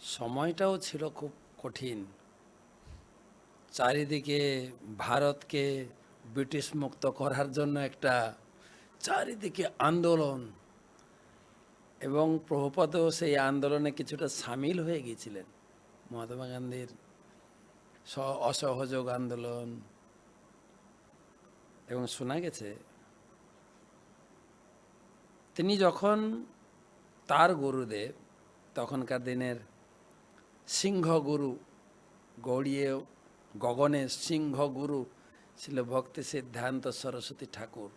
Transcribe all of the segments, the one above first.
সময়টাও ছিল খুব কঠিন। চারিদিকে ভারতকে ব্রিটিশ মুক্ত করার জন্য একটা চারিদিকে আন্দোলন এবং প্রভুপদও সেই আন্দোলনে কিছুটা সামিল হয়ে গিয়েছিলেন। মহাত্মা গান্ধীর অসহযোগ আন্দোলন এবং শোনা গেছে, তিনি যখন তার গুরুদেব তখনকার দিনের সিংহ গুরু গৌড়িয়ে গগনের সিংহ গুরু ছিল ভক্তি সিদ্ধান্ত সরস্বতী ঠাকুর।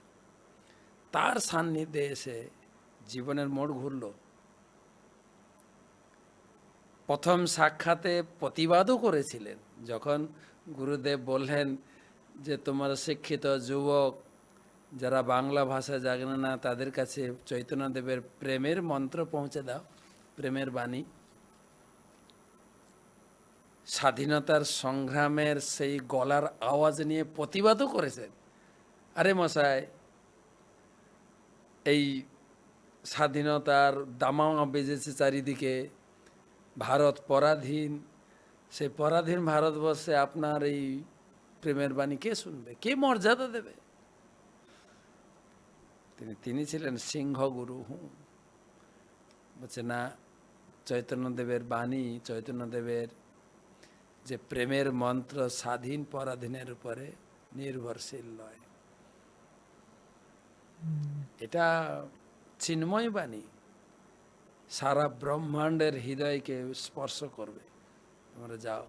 তার সান্নিধ্যে এসে জীবনের মোড় ঘুরল। প্রথম সাক্ষাতে প্রতিবাদও করেছিলেন, যখন গুরুদেব বললেন যে, তোমার শিক্ষিত যুবক যারা বাংলা ভাষা জানে না, তাদের কাছে চৈতন্যদেবের প্রেমের মন্ত্র পৌঁছে দাও, প্রেমের বাণী। স্বাধীনতার সংগ্রামের সেই গলার আওয়াজ নিয়ে প্রতিবাদও করেছেন। আরে মশাই, এই স্বাধীনতার দামামা বেজেছে চারিদিকে। ভারত পরাধীন সেই পরাধীন ভারতবর্ষে আপনার এই প্রেমের বাণী কে শুনবে? কে মর্যাদা দেবে? তিনি তিনি ছিলেন সিংহ গুরু হুঁ। বলছে, না, চৈতন্যদেবের বাণী, চৈতন্যদেবের যে প্রেমের মন্ত্র স্বাধীন পরাধীনের উপরে নির্ভরশীল নয়। এটা চিন্ময় বাণী। সারা ব্রহ্মাণ্ডের হৃদয়কে স্পর্শ করবে। তোমরা যাও।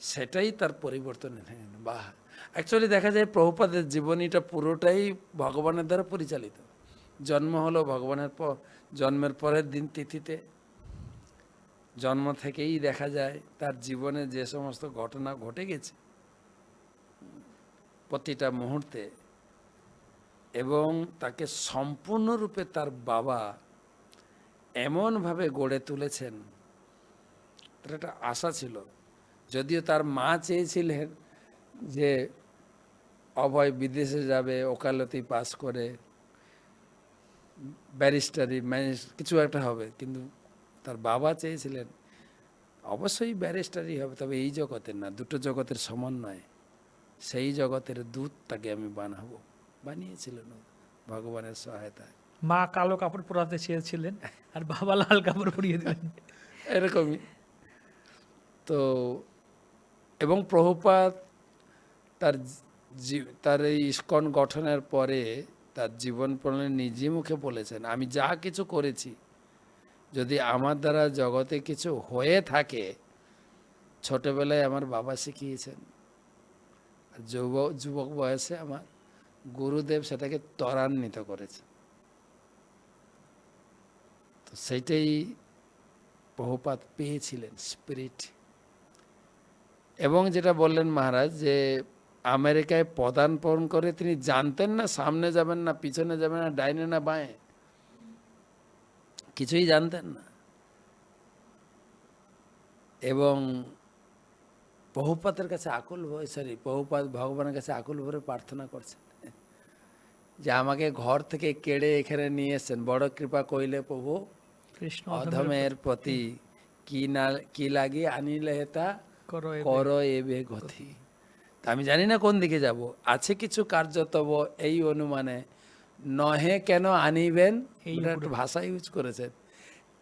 সেটাই তার পরিবর্তন বাহ! অ্যাকচুয়ালি দেখা যায় প্রভুপাদের জীবনীটা পুরোটাই ভগবানের দ্বারা পরিচালিত। জন্ম হলো ভগবানের জন্মের পরের দিন তিথিতে। জন্ম থেকেই দেখা যায় তার জীবনে যে সমস্ত ঘটনা ঘটে গেছে প্রতিটা মুহূর্তে এবং তাকে সম্পূর্ণরূপে তার বাবা এমনভাবে গড়ে তুলেছেন, তার একটা আশা ছিল। যদিও তার মা চেয়েছিলেন যে অভয় বিদেশে যাবে, ওকালতি পাস করে, ব্যারিস্টারি, ম্যানেজ, কিছু একটা হবে, কিন্তু তার বাবা চেয়েছিলেন অবশ্যই ব্যারিস্টারই হবে তবে এই জগতের না দুটো জগতের সমন্বয়। সেই জগতের দূত তাকে আমি বানাবো। বানিয়েছিলেন ভগবানের সহায়তায়। মা কালো কাপড় পরাতে চেয়েছিলেন আর বাবা লাল কাপড় পরিয়ে দিলেন। এরকমই। তো এবং প্রভুপাত তার তার এই ইস্কন গঠনের পরে তার জীবন প্রণালী নিজে মুখে বলেছেন আমি যা কিছু করেছি যদি আমার দ্বারা জগতে কিছু হয়ে থাকে, ছোটবেলায় আমার বাবা শিখিয়েছেন যুবক যুবক বয়সে আমার গুরুদেব সেটাকে ত্বরান্বিত করেছে তো সেইটাই বহুপাত পেয়েছিলেন স্পিরিট। এবং যেটা বললেন মহারাজ যে, আমেরিকায় পদার্পণ করে তিনি জানতেন না, সামনে যাবেন না, পিছনে যাবেন না, ডাইনে না, বাঁয়ে। কিছুই জানতেন না। এবং বহুপাতের কাছে আকুল ভয় সরি বহুপাত ভগবানের কাছে আকুল ভরে প্রার্থনা করছেন। যে আমাকে ঘর থেকে কেড়ে এখানে নিয়ে এসছেন। বড় কৃপা কইলে প্রভু কৃষ্ণ অধমের প্রতি কি না কি লাগি আনিলে হেতা কর এবে গতি। আমি জানি না কোন দিকে যাব। আছে কিছু কার্য তব এই অনুমানে নহে কেন আনিবেন? একটু ভাষা ইউজ করেছেন।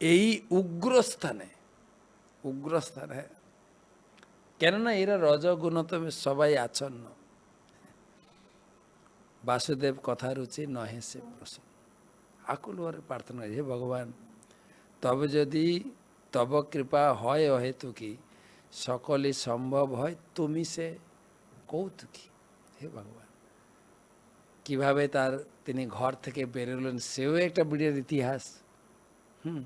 এই উগ্রস্থানে উগ্রস্থানে কেননা এরা রজগুণতমে সবাই আচ্ছন্ন। বাসুদেব কথা রুচি নহে সে প্রসন্ন। আকুল ভরে প্রার্থনা হে ভগবান তবে যদি তব কৃপা হয় অহেতুকি সকলে সম্ভব হয় তুমি সে কৌতুকী। হে ভগবান। কীভাবে তার তিনি ঘর থেকে বেরোলেন সেও একটা বিড়ের ইতিহাস। হুম,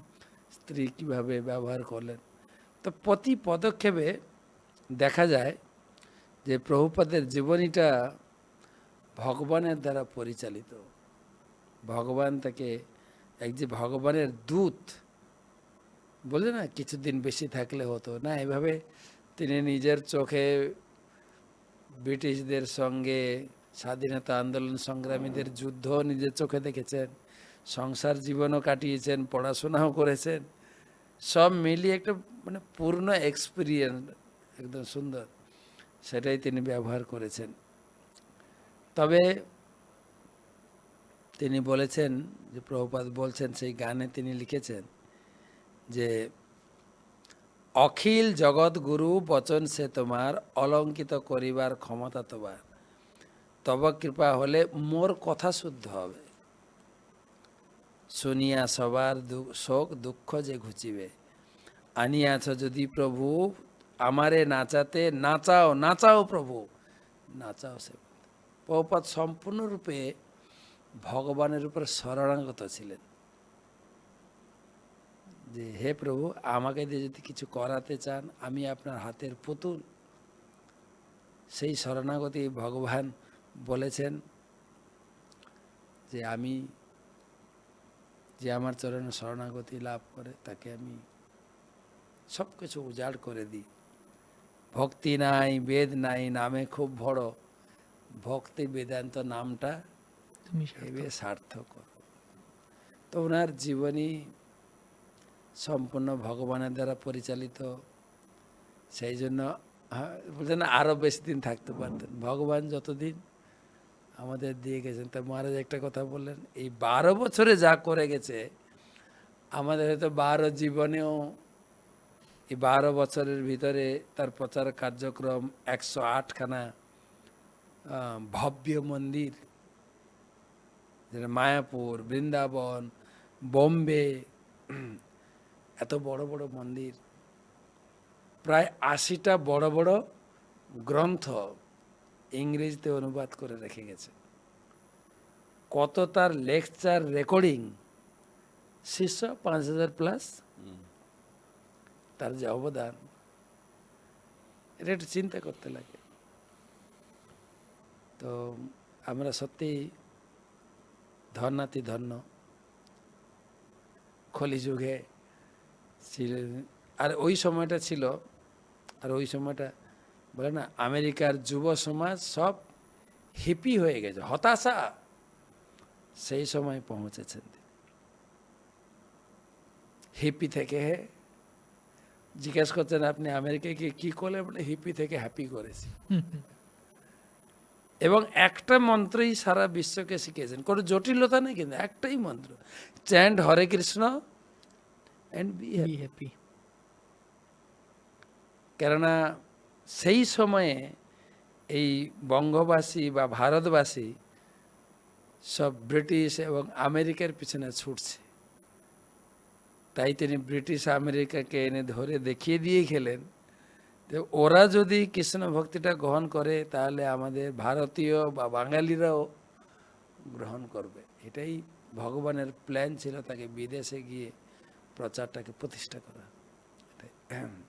স্ত্রী কীভাবে ব্যবহার করলেন। তো প্রতি পদক্ষেপে দেখা যায় যে প্রভুপাদের জীবনীটা ভগবানের দ্বারা পরিচালিত। ভগবান তাকে এক যে ভগবানের দূত বলে না, কিছুদিন বেশি থাকলে হতো না, এভাবে তিনি নিজের চোখে ব্রিটিশদের সঙ্গে স্বাধীনতা আন্দোলন সংগ্রামীদের যুদ্ধ নিজের চোখে দেখেছেন, সংসার জীবনও কাটিয়েছেন, পড়াশোনাও করেছেন, সব মিলিয়ে একটা মানে পূর্ণ এক্সপিরিয়েন্স একদম সুন্দর। সেটাই তিনি ব্যবহার করেছেন। তবে তিনি বলেছেন যে, প্রভুপাদ বলছেন সেই গানে তিনি লিখেছেন যে, অখিল জগৎ গুরু বচন সে তোমার, অলঙ্কিত করিবার ক্ষমতা তোমার। তব কৃপা হলে মোর কথা শুদ্ধ হবে। শুনিয়া সবার শোক দুঃখ যে ঘুচিবে। আনিয়াছ যদি প্রভু, আমারে নাচাতে, নাচাও নাচাও প্রভু। নাচাও সে প্রভুপাত সম্পূর্ণরূপে ভগবানের উপরে শরণাগত ছিলেন। যে, হে প্রভু, আমাকে দিয়ে যদি কিছু করাতে চান, আমি আপনার হাতের পুতুল। সেই শরণাগতি ভগবান বলেছেন যে আমি যে আমার চরণে শরণাগতি লাভ করে তাকে আমি সব কিছু উজাড় করে দিই। ভক্তি নাই বেদ নাই নামে খুব বড়। ভক্তি বেদান্ত নামটা তুমি ভেবে সার্থক। তো ওনার জীবনী সম্পূর্ণ ভগবানের দ্বারা পরিচালিত। সেই জন্য হ্যাঁ, বলছেন আরও বেশি দিন থাকতে পারতেন। ভগবান যতদিন আমাদের দিয়ে গেছেন। তা মহারাজ একটা কথা বললেন, এই বারো বছরে যা করে গেছে, আমাদের হয়তো বারো জীবনেও এই বারো বছরের ভিতরে তার প্রচার কার্যক্রম একশো আটখানা ভব্য মন্দির, যেটা মায়াপুর, বৃন্দাবন, বোম্বে, এত বড় বড় মন্দির, প্রায় আশিটা বড় বড় গ্রন্থ ইংরেজিতে অনুবাদ করে রেখে গেছে। কত তার লেকচার রেকর্ডিং? শীর্ষ পাঁচ হাজার প্লাস। তার যে অবদান এটা একটু চিন্তা করতে লাগে। তো আমরা সত্যি ধন্যাতি ধন্য। কলিযুগে ছিলেন। আর ওই সময়টা ছিল আর ওই সময়টা বলে না আমেরিকার যুব সমাজ সব হিপি হয়ে গেছে হতাশা। সেই সময় পৌঁছেছেন। হিপি থেকে জিজ্ঞেস করছেন আপনি আমেরিকাকে কি করলে বলে হিপি থেকে হ্যাপি করেছি। এবং একটা মন্ত্রই সারা বিশ্বকে শিখিয়েছেন। কোনো জটিলতা নেই কিন্তু একটাই মন্ত্র chant Hare Krishna and be be happy কেননা সেই সময়ে এই বঙ্গবাসী বা ভারতবাসী সব ব্রিটিশ এবং আমেরিকার পিছনে ছুটছে। তাই তিনি ব্রিটিশ আমেরিকাকে এনে ধরে দেখিয়ে দিয়ে খেলেন তো ওরা যদি কৃষ্ণ ভক্তিটা গ্রহণ করে, তাহলে আমাদের ভারতীয় বা বাঙালিরাও গ্রহণ করবে। এটাই ভগবানের প্ল্যান ছিল তাকে বিদেশে গিয়ে প্রচারটাকে প্রতিষ্ঠা করা। এটাই।